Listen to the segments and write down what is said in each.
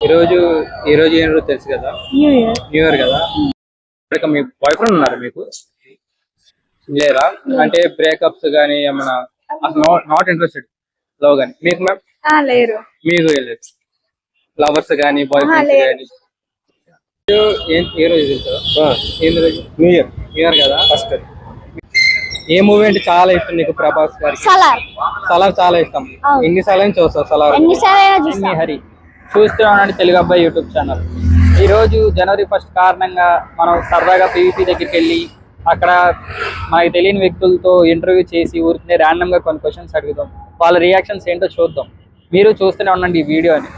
ఈరోజు ఈ రోజు ఏం రోజు తెలుసు కదా? న్యూ ఇయర్ న్యూ ఇయర్ కదా? ఇక మీ బాయ్ ఫ్రెండ్ ఉన్నారు మీకు? లేరా? అంటే బ్రేకప్స్ కానీ ఏమన్నా? అసలు నాట్ ఇంట్రెస్టెడ్ లవ్ కానీ మీకు మ్యామ్ లేరు. మీకు లేదు. లవర్స్ కానీ బాయ్ ఫ్రెండ్స్ లేదు. కానీ ఏం ఏ రోజు తెలుసా? ఏం రోజు? న్యూ ఇయర్ న్యూ ఇయర్ కదా? ఫస్ట్ ఏ మూవీ అంటే చాలా ఇష్టం నీకు ప్రభాస్ గారికి? సలార్ సలార్ చాలా ఇష్టం. అవును. ఎన్నిసార్లు అయినా చూస్తావు సలార్ ఎన్నిసార్లు అయినా చూస్తా. మీ హరి? చూస్తూ ఉండండి తెలుగు అబ్బాయి యూట్యూబ్ ఛానల్. ఈ రోజు జనవరి ఫస్ట్ కారణంగా మనం సరదాగా పీవీపీ దగ్గరికి వెళ్ళి అక్కడ మనకి తెలియని వ్యక్తులతో ఇంటర్వ్యూ చేసి ఊరికే ర్యాండమ్గా కొన్ని క్వశ్చన్స్ అడుగుదాం. వాళ్ళ రియాక్షన్స్ ఏంటో చూద్దాం. మీరు చూస్తూనే ఉండండి ఈ వీడియోని.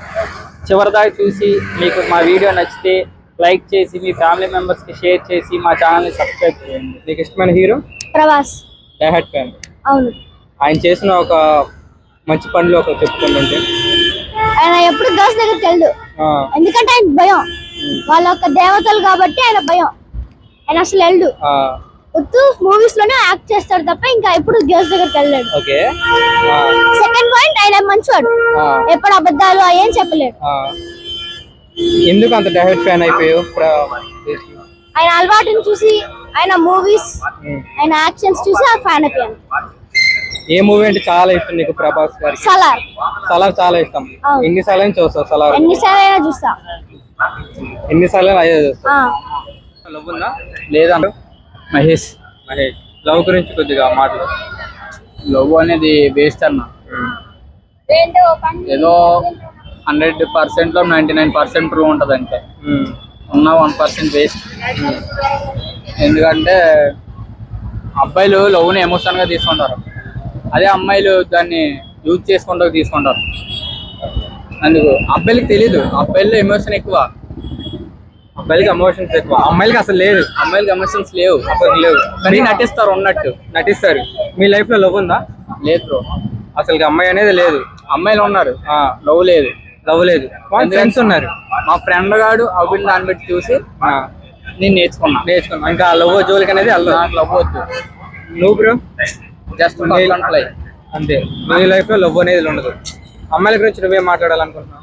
చివరిదాకా చూసి మీకు మా వీడియో నచ్చితే లైక్ చేసి మీ ఫ్యామిలీ మెంబర్స్కి షేర్ చేసి మా ఛానల్ని సబ్స్క్రైబ్ చేయండి. నీకు ఇష్టమైన హీరో? ప్రభాస్. డైహట్ ఫ్యాన్ అవును. ఆయన చేసిన ఒక మంచి పనులు ఒక చెప్పుకుంటుంటే ఆయన ఎప్పుడు గర్ల్స్ దగ్గరికి వెళ్దు ఆ, ఎందుకంటే ఆయన భయం. వాళ్ళ యొక్క దేవతలు కాబట్టి ఆయన భయం. ఆయన అసలు వెళ్దు ఆ, వద్దు మూవీస్లోనే యాక్ట్ చేస్తాడు తప్ప ఇంకా ఎప్పుడు గర్ల్స్ దగ్గరికి వెళ్ళాడు సెకండ్ పాయింట్ ఆయన మంచివాడు ఎప్పుడు అబద్ధాలు ఏం చెప్పలేడు. ఎందుకు అంత ఫ్యాన్ అయిపోయావు? ఆయన అలవాటుని చూసి ఆయన మూవీస్. ఆయన యాక్షన్స్ చూసి ఆ ఫ్యాన్ అయిపోయాను. ఏ మూవీ అంటే చాలా ఇష్టం నీకు ప్రభాస్ గారికి? సలార్. సలార్ చాలా ఇష్టం. అవును. ఎన్నిసార్లు అయినా చూస్తావు సలార్? ఎన్నిసార్లు అయినా చూస్తా. ఎన్నిసార్లు అయినా అదే చూస్తావు? ఆ. లవ్ ఉందా? లేదా? మహేష్. మహేష్. లవ్ గురించి కొద్దిగా మాటలు లవ్ అనేది వేస్ట్ అన్న. ఏదో హండ్రెడ్ పర్సెంట్లో నైన్టీ నైన్ పర్సెంట్ ట్రూ ఉంటుంది అంతే. ఉమ్. ఉన్న వన్ పర్సెంట్ వేస్ట్. ఎందుకంటే అబ్బాయిలు లవ్ని ఎమోషన్గా తీసుకుంటారు. అదే అమ్మాయిలు దాన్ని యూజ్ చేసుకుంటూ తీసుకుంటారు. అందుకు అబ్బాయిలకి తెలీదు. అబ్బాయిల్లో ఎమోషన్ ఎక్కువ. అబ్బాయిలకి ఎమోషన్స్ ఎక్కువ. అమ్మాయిలకి అసలు లేదు. అమ్మాయిలకి ఎమోషన్స్ లేవు. అసలు లేవు. కానీ నటిస్తారు ఉన్నట్టు. నటిస్తారు. మీ లైఫ్లో లవ్ ఉందా? లేదు బ్రో. అసలు అమ్మాయి అనేది లేదు. అమ్మాయిలు ఉన్నారు. ఆ, లవ్ లేదు. లవ్ లేదు. ఫ్రెండ్స్ ఉన్నారు. మా ఫ్రెండ్ గాడు అవిని దాన్ని బట్టి చూసి నేను నేర్చుకున్నా. నేర్చుకున్నాం. ఇంకా లవ్ జోలికి అనేది నాకు లవ్ వద్దు. నువ్వు బ్రో? జస్ట్ అంతే. నీ లైఫ్లో లవ్ అనేది ఉండదు. అమ్మాయిల గురించి నువ్వేం మాట్లాడాలనుకుంటున్నావు?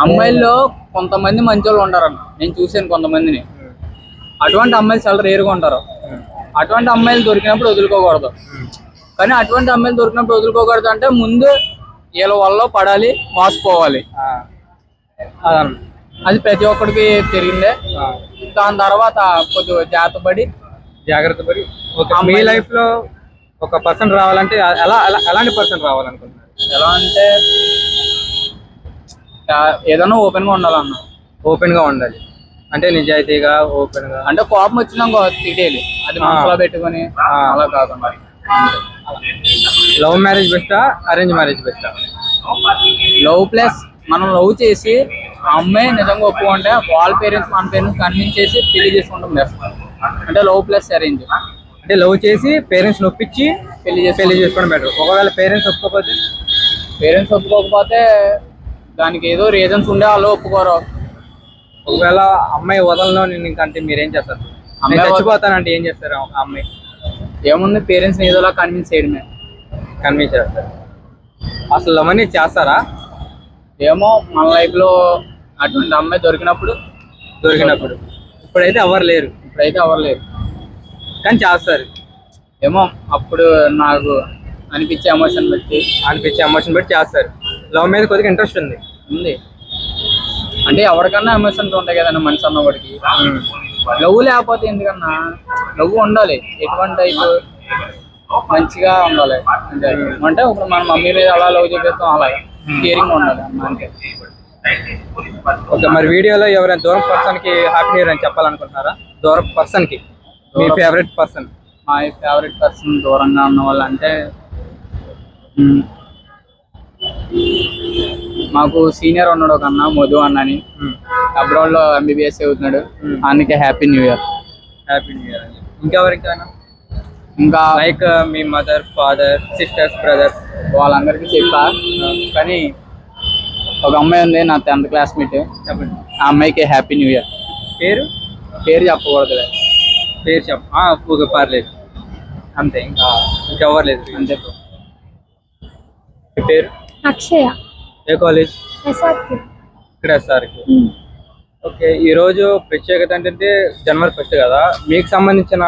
అమ్మాయిల్లో కొంతమంది మంచి వాళ్ళు ఉంటారన్న. నేను చూసాను కొంతమందిని. అటువంటి అమ్మాయిలు చాలా రేరుగా ఉంటారు. అటువంటి అమ్మాయిలు దొరికినప్పుడు వదులుకోకూడదు. కానీ అటువంటి అమ్మాయిలు దొరికినప్పుడు వదులుకోకూడదు అంటే ముందు వీళ్ళ వల్ల పడాలి మోసపోవాలి. అది ప్రతి ఒక్కడికి తిరిగిందే. దాని తర్వాత కొద్దిగా జాగ్రత్త పడి జాగ్రత్త పడి మీ అమ్మాయిలు- లైఫ్లో ఒక పర్సన్ రావాలంటే ఎలా ఎలా ఎలాంటి పర్సన్ రావాలనుకుంటున్నారు? ఎలా అంటే ఏదైనా ఓపెన్గా ఉండాలన్న. ఓపెన్గా ఉండాలి. అంటే నిజాయితీగా ఓపెన్గా. అంటే కోపం వచ్చినాక తిట్టేయాలి. అది మనసులో పెట్టుకొని అలా కాకుండా. లవ్ మ్యారేజ్ బెస్టా అరేంజ్ మ్యారేజ్ బెస్టా లవ్ ప్లస్ మనం లవ్ చేసి ఆ అమ్మాయి నిజంగా ఒప్పుకుంటే వాళ్ళ పేరెంట్స్ మన పేరెంట్స్ కన్విన్స్ చేసి పెళ్ళి చేసుకుంటాం బెస్ట్ అంటే లవ్ ప్లస్ అరేంజ్ అంటే లవ్ చేసి పేరెంట్స్ నొప్పించి పెళ్ళి చేసి పెళ్ళి చేసుకోవడం బెటర్ ఒకవేళ పేరెంట్స్ ఒప్పుకోకపోతే? పేరెంట్స్ ఒప్పుకోకపోతే దానికి ఏదో రీజన్స్ ఉండే వాళ్ళు ఒప్పుకోరు. ఒకవేళ అమ్మాయి వదలను నేను ఇంకంటే మీరేం చేస్తారు? అమ్మాయి చచ్చిపోతానంటే ఏం చేస్తారు అమ్మాయి? ఏముంది పేరెంట్స్ ఏదోలా కన్విన్స్ చేయడమే. కన్విన్స్ చేస్తారు. అసలు అనేది చేస్తారా? ఏమో మన లైఫ్లో అటువంటి అమ్మాయి దొరికినప్పుడు దొరికినప్పుడు. ఇప్పుడైతే ఎవరు లేరు. ఇప్పుడైతే అవ్వలేదు కానీ చేస్తారు. ఏమో అప్పుడు నాకు అనిపించే ఎమోషన్ బట్టి. అనిపించే ఎమోషన్ బట్టి చేస్తారు. లవ్ మీద కొద్దిగా ఇంట్రెస్ట్ ఉంది. ఉంది. అంటే ఎవరికన్నా ఎమోషన్స్ ఉంటాయి కదన్నా మనిషి అన్నవాడికి. లవ్ లేకపోతే ఎందుకన్నా? లవ్ ఉండాలి. ఎటువంటి టైప్ మంచిగా ఉండాలి. అంటే అంటే ఇప్పుడు మన మమ్మీ మీద అలా లవ్ చూపిస్తాం అలా కేరింగ్ ఉండాలి అంతే. ఓకే మరి వీడియోలో ఎవరైనా దూరం పర్సన్కి హ్యాపీ ఇయర్ అని చెప్పాలనుకుంటున్నారా? దూరం పర్సన్కి మీ ఫేవరెట్ పర్సన్ మా ఫేవరెట్ పర్సన్ దూరంగా ఉన్న వాళ్ళు అంటే మాకు సీనియర్ ఉన్నాడు ఒక అన్న మధు అన్న అని అబ్రాడ్లో ఎంబీబీఎస్ చదువుతున్నాడు. అందుకే happy new year happy new year అని ఇంకెవరికైనా ఇంకా లైక్ మీ మదర్ ఫాదర్ సిస్టర్స్ బ్రదర్స్ వాళ్ళందరికీ చెప్పా. కానీ ఒక అమ్మాయి ఉంది నా టెన్త్ క్లాస్మేట్ చెప్పండి. ఆ అమ్మాయికి హ్యాపీ న్యూ ఇయర్ పేరు? పేరు చెప్పకూడదు పేరు చెప్ప ఓకే పర్లేదు. అంతే ఇంకా ఇంకెవరు లేదు అంతే మీ పేరు? అక్షయ. ఏ కాలేజ్ ఇక్కడ ఎస్ఆర్కి. ఓకే ఈ రోజు ప్రత్యేకత ఏంటంటే జనవరి ఫస్ట్ కదా. మీకు సంబంధించిన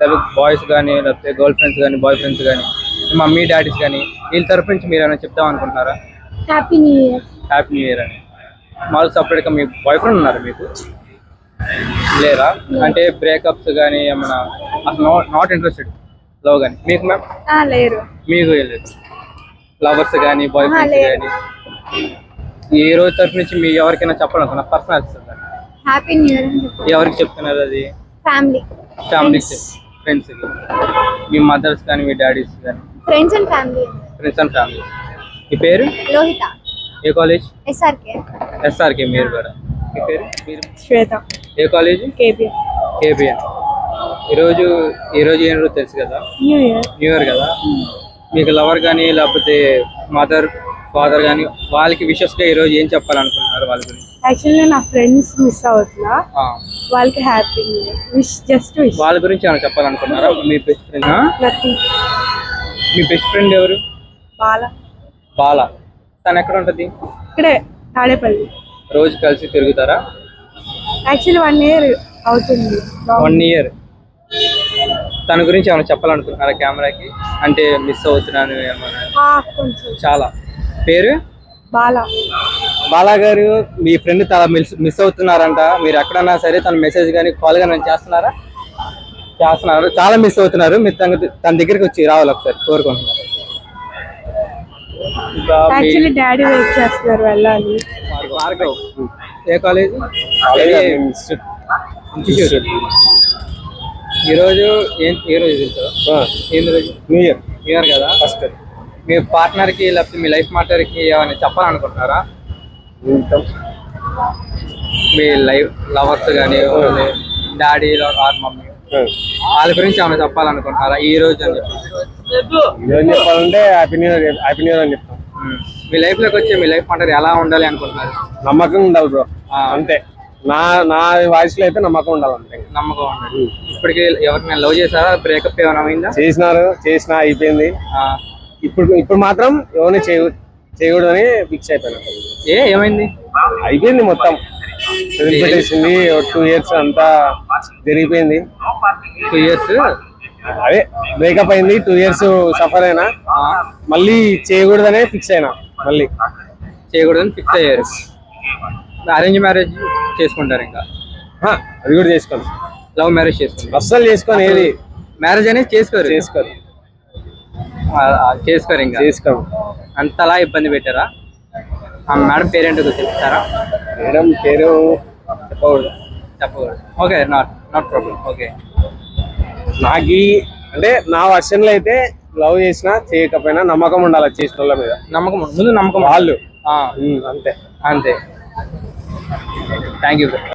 లేకపోతే బాయ్స్ కానీ లేకపోతే గర్ల్ ఫ్రెండ్స్ కానీ బాయ్ ఫ్రెండ్స్ కానీ మమ్మీ డాడీస్ కానీ వీళ్ళ తరపు నుంచి మీరు ఏమైనా చెప్దాం అనుకుంటున్నారా? Happy new year happy new year అని. మాకు సపరేట్గా మీ బాయ్ ఫ్రెండ్ ఉన్నారు మీకు? లేరా? అంటే బ్రేకప్స్ కానీ ఏమైనా అసలు నాట్ ఇంట్రెస్టెడ్ లవ్ కానీ మీకు మ్యామ్ లేరు. మీకు లేదు. లవర్స్ కానీ బాయ్ ఫ్రెండ్స్ లేదు. కానీ ఈ రోజు తరపు నుంచి మీ ఎవరికైనా చెప్పాలనుకున్నా పర్సనల్ హ్యాపీ న్యూ ఇయర్ ఎవరికి చెప్తున్నారు అది? ఫ్యామిలీ ఫ్యామిలీకి ఫ్రెండ్స్కి మీ మదర్స్ కానీ మీ డాడీస్ కానీ friends and family friends and family మీ పేరు? లోహిత. ఏ కాలేజ్ ఎస్ఆర్కే ఎస్ఆర్కే మీరు కూడా. మీ పేరు? మీరు? శ్వేత. ఏ కాలేజ్? KP KBN. ఈరోజు ఈరోజు ఏం రోజు తెలుసు కదా? New year. న్యూ ఇయర్ కదా? మీకు లవర్ కానీ లేకపోతే మదర్ ఫాదర్ కానీ వాళ్ళకి విషెస్గా ఈరోజు ఏం చెప్పాలనుకుంటున్నారు వాళ్ళ గురించి? యాక్చువల్లీ నా ఫ్రెండ్స్ మిస్ అవుతున్నా ఆ, వాళ్ళకి హ్యాపీ విష్ జస్ట్ విష్ వాళ్ళ గురించి ఏమైనా చెప్పాలనుకుంటున్నారా? మీ బెస్ట్ ఫ్రెండ్ నథింగ్ మీ బెస్ట్ ఫ్రెండ్ ఎవరు? బాల. బాల. తను ఎక్కడ ఉంటుంది? ఇక్కడే తాడేపల్లి. రోజు కలిసి తిరుగుతారా? యాక్చువల్లీ వన్ ఇయర్ అవుతుంది. వన్ ఇయర్ తన గురించి ఏమైనా చెప్పాలనుకుంటున్నారా కెమెరాకి? అంటే మిస్ అవుతున్నాను ఏమైనా చాలా. పేరు? బాల. బాలా గారు మీ ఫ్రెండ్ చాలా మిస్ మిస్ అవుతున్నారంట. మీరు ఎక్కడన్నా సరే తన మెసేజ్ కానీ కాల్ కానీ చేస్తున్నారా? చేస్తున్నారు. చాలా మిస్ అవుతున్నారు. మీరు తన తన దగ్గరికి వచ్చి రావాలి ఒకసారి. కోరుకుంటున్నారు యాక్చువల్లీ డాడీ వెయిట్ చేస్తున్నారు వెళ్ళాలి. ఏ కాలేజ్? ఇన్స్టిట్యూట్. ఈరోజు ఏం ఏ రోజు ఏం రోజు? New year. న్యూ ఇయర్ కదా? ఫస్ట్ మీ పార్ట్నర్కి లేకపోతే మీ లైఫ్ పార్ట్నర్కి ఏమైనా చెప్పాలనుకుంటున్నారా? మీ లైఫ్ లవర్స్ కానీ డాడీ ఆర్ మమ్మీ వాళ్ళ గురించి ఏమైనా చెప్పాలనుకుంటున్నారా ఈ రోజు అని చెప్పి? చెప్పాలంటే happy new year happy new year అని చెప్తాం. ఉమ్. మీ లైఫ్లోకి వచ్చే మీ లైఫ్ పార్ట్నర్ ఎలా ఉండాలి అనుకుంటున్నారు? నమ్మకం ఉండాలి బ్రో. అంతే. నా నా వాయిస్లో అయితే నమ్మకం ఉండాలి అంతే. నమ్మకం ఉండాలి. ఇప్పటికి ఎవరిని లవ్ చేశారా? బ్రేకప్ ఏమైనా అయిందా? చేసినారు చేసిన అయిపోయింది. ఇప్పుడు ఇప్పుడు మాత్రం ఎవరిని చేయ చేయకూడదని ఫిక్స్ అయిపోయినా. ఏ ఏమైంది? అయిపోయింది మొత్తం. వదిలిపెట్టేసింది టూ ఇయర్స్ అంతా జరిగిపోయింది. టూ ఇయర్స్ అదే బ్రేకప్ అయింది టూ ఇయర్స్ సఫర్ అయినా. మళ్ళీ చేయకూడదనే ఫిక్స్ అయినా మళ్ళీ. చేయకూడదని ఫిక్స్ అయ్యారు. అరేంజ్ మ్యారేజ్ చేసుకుంటారు ఇంకా. అది కూడా చేసుకోండి లవ్ మ్యారేజ్ చేసుకుంటారు. అస్సలు చేసుకొని ఏది. మ్యారేజ్ అనేది చేసుకోరు. చేసుకోరు. చేసుకోరు ఇంకా. చేసుకోము. అంతలా ఇబ్బంది పెట్టారా? ఆ మేడం పేరెంట్ చెప్తారా? మేడం పేరు చెప్పకూడదు. చెప్పకూడదు. Okay not not problem. Okay. నాకు అంటే నా వర్షన్లో అయితే లవ్ చేసినా చేయకపోయినా నమ్మకం ఉండాలి చేసిన వాళ్ళ మీద. నమ్మకం ముందు నమ్మకం వాళ్ళు. అంతే. అంతే. Thank you